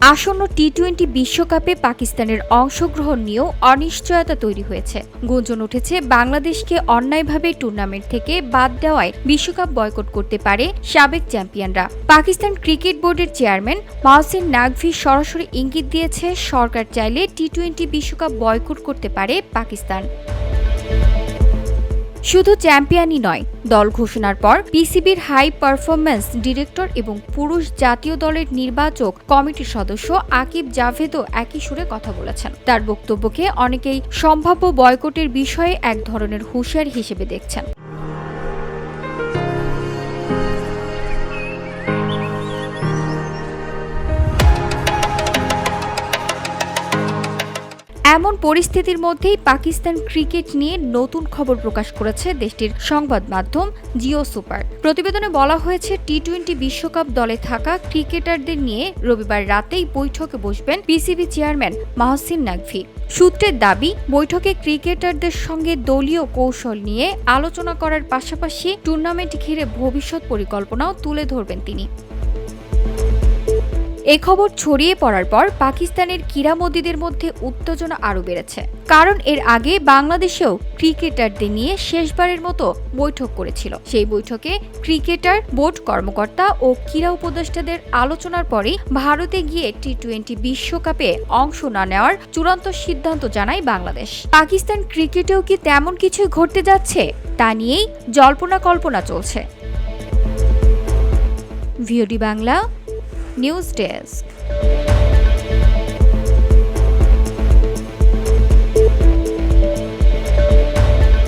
আসন্ন T twenty বিশ্বকাপে পাকিস্তানের অংশগ্রহণ নিয়েও অনিশ্চয়তা তৈরি হয়েছে। গুঞ্জন উঠেছে বাংলাদেশকে অন্যায়ভাবে টুর্নামেন্ট থেকে বাদ দেওয়ায় বিশ্বকাপ বয়কট করতে পারে সাবেক চ্যাম্পিয়নরা। পাকিস্তান ক্রিকেট বোর্ডের চেয়ারম্যান মাহসিন নাকভি সরাসরি ইঙ্গিত দিয়েছে, সরকার চাইলে টি টোয়েন্টি বিশ্বকাপ বয়কট করতে পারে পাকিস্তান। শুধু চ্যাম্পিয়নই নয়, দল ঘোষণার পর পিসিবির হাই পারফরম্যান্স ডিরেক্টর এবং পুরুষ জাতীয় দলের নির্বাচক কমিটির সদস্য আকিব জাভেদও একই সুরে কথা বলেছেন। তার বক্তব্যকে অনেকেই সম্ভাব্য বয়কটের বিষয়ে এক ধরনের হুঁশিয়ারি হিসেবে দেখছেন। এমন পরিস্থিতির মধ্যেই পাকিস্তান ক্রিকেট নিয়ে নতুন খবর প্রকাশ করেছে দেশটির সংবাদ মাধ্যম জিও সুপার। প্রতিবেদনে বলা হয়েছে টি টোয়েন্টি বিশ্বকাপ দলে থাকা ক্রিকেটারদের নিয়ে রবিবার রাতেই বৈঠকে বসবেন পিসিবি চেয়ারম্যান মাহসিন নাকভি। সূত্রের দাবি, বৈঠকে ক্রিকেটারদের সঙ্গে দলীয় কৌশল নিয়ে আলোচনা করার পাশাপাশি টুর্নামেন্ট ঘিরে ভবিষ্যৎ পরিকল্পনাও তুলে ধরবেন তিনি। এ খবর ছড়িয়ে পড়ার পর পাকিস্তানের ক্রীড়ামোদীদের মধ্যে উত্তেজনা আরও বেড়েছে। কারণ এর আগে বাংলাদেশেও ক্রিকেটারদের নিয়ে শেষবারের মতো বৈঠক করেছিল। সেই বৈঠকে ক্রিকেটার, বোর্ড কর্মকর্তা ও ক্রীড়া উপদেষ্টাদের আলোচনার পরেই ভারতে গিয়ে টি টোয়েন্টি বিশ্বকাপে অংশ না নেওয়ার চূড়ান্ত সিদ্ধান্ত জানায় বাংলাদেশ। পাকিস্তান ক্রিকেটেও কি তেমন কিছু ঘটতে যাচ্ছে, তা নিয়েই জল্পনা কল্পনা চলছে। VOD Bangla news desk